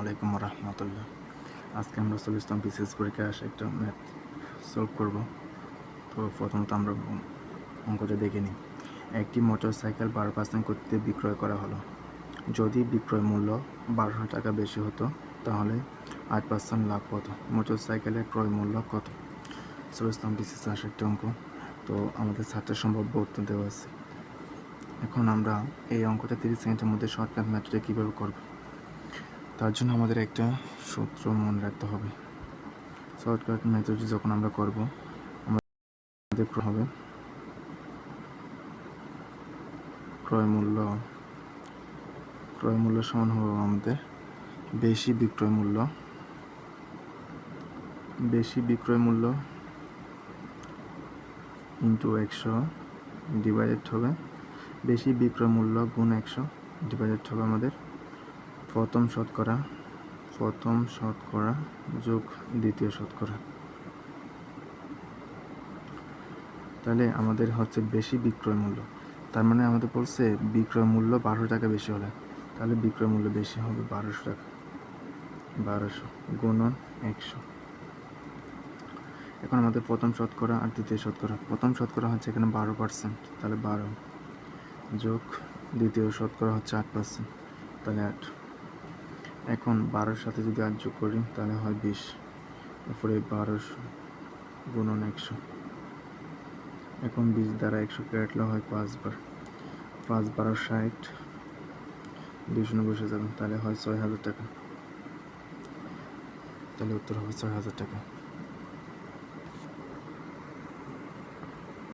আলাইকুম রহমতুল্লাহ। আজকে আমরা চলে ইসলাম বিসিএস পরীক্ষায় আসে একটা ম্যাথ সলভ করব। তো প্রথমত আমরা অঙ্কটা দেখে নিই। একটি মোটর সাইকেল বারো পার্সেন্ট করতে বিক্রয় করা হলো। যদি বিক্রয় মূল্য বারোশো টাকা বেশি হতো, তাহলে আট পার্সেন্ট লাভ হতো। মোটর সাইকেলের ক্রয় মূল্য কত? চলে ইসলাম বিসিএস আসে একটা অঙ্ক। তো আমাদের ছাত্রের সম্ভাব্য উত্তর দেওয়া আছে। এখন আমরা এই অঙ্কটা তিরিশ সেকেন্ডের মধ্যে শর্টকাট ম্যাথটা কীভাবে করব? তার জন্য আমাদের একটা সূত্র মনে রাখতে হবে। শর্টকাট মেথড যখন আমরা করব আমাদের হবে, ক্রয় মূল্য ক্রয় মূল্য সমান হবে আমাদের বেশি বিক্রয় মূল্য, বেশি বিক্রয় মূল্য ইন্টু একশো ডিভাইডেড হবে, বেশি বিক্রয় মূল্য গুণ একশো ডিভাইডেড হবে আমাদের প্রথম শতকরা প্রথম শতকরা যোগ দ্বিতীয় শতকরা। তাহলে আমাদের হচ্ছে বেশি বিক্রয় মূল্য। তার মানে আমাদের বলছে বিক্রয় মূল্য বারোশো টাকা বেশি হলে। তাহলে বিক্রয় মূল্য বেশি হবে বারোশো টাকা। বারোশো গুণন একশো। এখন আমাদের প্রথম শতকরা আর দ্বিতীয় শতকরা। প্রথম শতকরা হচ্ছে এখানে বারো পার্সেন্ট তাহলে বারো যোগ দ্বিতীয় শতকরা হচ্ছে আট পার্সেন্ট তাহলে আট। এখন বারোর সাথে যদি আর যোগ করি, তাহলে হয় বিশ। তারপরে বারোশো গুণন একশো। এখন বিশ দ্বারা একশো কাটলে হয় পাঁচবার। পাঁচ বারো ষাট দুশো বসে যাবেন তাহলে হয় ছয় হাজার টাকা। তাহলে উত্তর হবে ছয় হাজার টাকা।